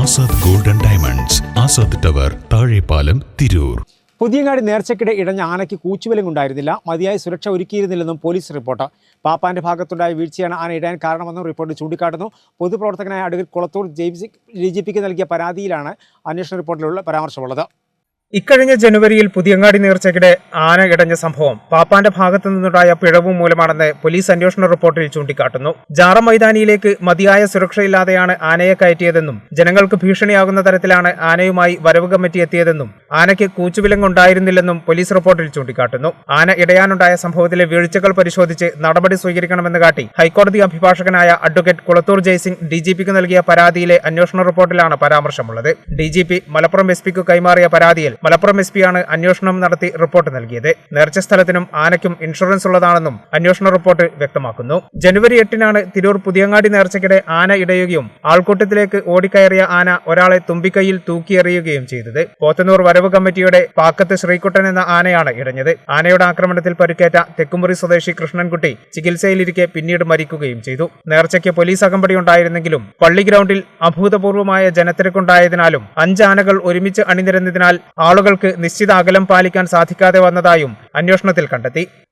Azad golden diamonds Azad tower Thazhepalam Tirur. Puthiyangadi നേർച്ചയ്ക്കിടെ ഇടഞ്ഞ ആനയ്ക്ക് കൂച്ചുവലും ഉണ്ടായിരുന്നില്ല. മതിയായ സുരക്ഷ ഒരുക്കിയിരുന്നില്ലെന്നും പോലീസ് റിപ്പോർട്ട്. പാപ്പാന്റെ ഭാഗത്തുണ്ടായ വീഴ്ചയാണ് ആന ഇടാൻ കാരണമെന്നും റിപ്പോർട്ട് ചൂണ്ടിക്കാട്ടുന്നു. പൊതുപ്രവർത്തകനായ അഡ്വക്കേറ്റ് കുളത്തൂർ ജെയിംസ് ഡി നൽകിയ പരാതിയിലാണ് അന്വേഷണ റിപ്പോർട്ടിലുള്ള പരാമർശമുള്ളത്. ഇക്കഴിഞ്ഞ ജനുവരിയിൽ പുതിയങ്ങാടി നേർച്ചയ്ക്കിടെ ആന ഇടഞ്ഞ സംഭവം പാപ്പാന്റെ ഭാഗത്തു നിന്നുണ്ടായ പിഴവ് മൂലമാണെന്ന് പോലീസ് അന്വേഷണ റിപ്പോർട്ടിൽ ചൂണ്ടിക്കാട്ടുന്നു. ജാറ മൈതാനിയിലേക്ക് മതിയായ സുരക്ഷയില്ലാതെയാണ് ആനയെ കയറ്റിയതെന്നും ജനങ്ങൾക്ക് ഭീഷണിയാകുന്ന തരത്തിലാണ് ആനയുമായി വരവ് കമ്മിറ്റി എത്തിയതെന്നും ആനയ്ക്ക് കൂച്ചുവിലങ്ങുണ്ടായിരുന്നില്ലെന്നും പോലീസ് റിപ്പോർട്ടിൽ ചൂണ്ടിക്കാട്ടുന്നു. ആന ഇടയാനുണ്ടായ സംഭവത്തിലെ വീഴ്ചകൾ പരിശോധിച്ച് നടപടി സ്വീകരിക്കണമെന്ന് കാട്ടി ഹൈക്കോടതി അഭിഭാഷകനായ അഡ്വക്കേറ്റ് കുളത്തൂർ ജയ്സിംഗ് ഡിജിപിക്ക് നൽകിയ പരാതിയിലെ അന്വേഷണ റിപ്പോർട്ടിലാണ് പരാമർശമുള്ളത്. ഡിജിപി മലപ്പുറം എസ് പിക്ക് കൈമാറിയ പരാതിയിൽ മലപ്പുറം എസ് പിയാണ് അന്വേഷണം നടത്തി റിപ്പോർട്ട് നൽകിയത്. നേർച്ച സ്ഥലത്തിനും ആനയ്ക്കും ഇൻഷുറൻസ് ഉള്ളതാണെന്നും അന്വേഷണ റിപ്പോർട്ട് വ്യക്തമാക്കുന്നു. ജനുവരി എട്ടിനാണ് തിരൂർ പുതിയങ്ങാടി നേർച്ചയ്ക്കിടെ ആന ഇടയുകയും ആൾക്കൂട്ടത്തിലേക്ക് ഓടിക്കയറിയ ആന ഒരാളെ തുമ്പിക്കൈയിൽ തൂക്കിയെറിയുകയും ചെയ്തത്. പോത്തന്നൂർ വരവ് കമ്മിറ്റിയുടെ പാക്കത്ത് ശ്രീകുട്ടൻ എന്ന ആനയാണ് ഇടഞ്ഞത്. ആനയുടെ ആക്രമണത്തിൽ പരിക്കേറ്റ തെക്കുമുറി സ്വദേശി കൃഷ്ണൻകുട്ടി ചികിത്സയിലിരിക്കെ പിന്നീട് മരിക്കുകയും ചെയ്തു. നേർച്ചയ്ക്ക് പോലീസ് അകമ്പടി ഉണ്ടായിരുന്നെങ്കിലും പള്ളി ഗ്രൗണ്ടിൽ അഭൂതപൂർവമായ ജനത്തിരക്കുണ്ടായതിനാലും അഞ്ച് ആനകൾ ഒരുമിച്ച് അണിനിരന്നതിനാൽ ആളുകൾക്ക് നിശ്ചിത അകലം പാലിക്കാൻ സാധിക്കാതെ വന്നതായും അന്വേഷണത്തിൽ കണ്ടെത്തി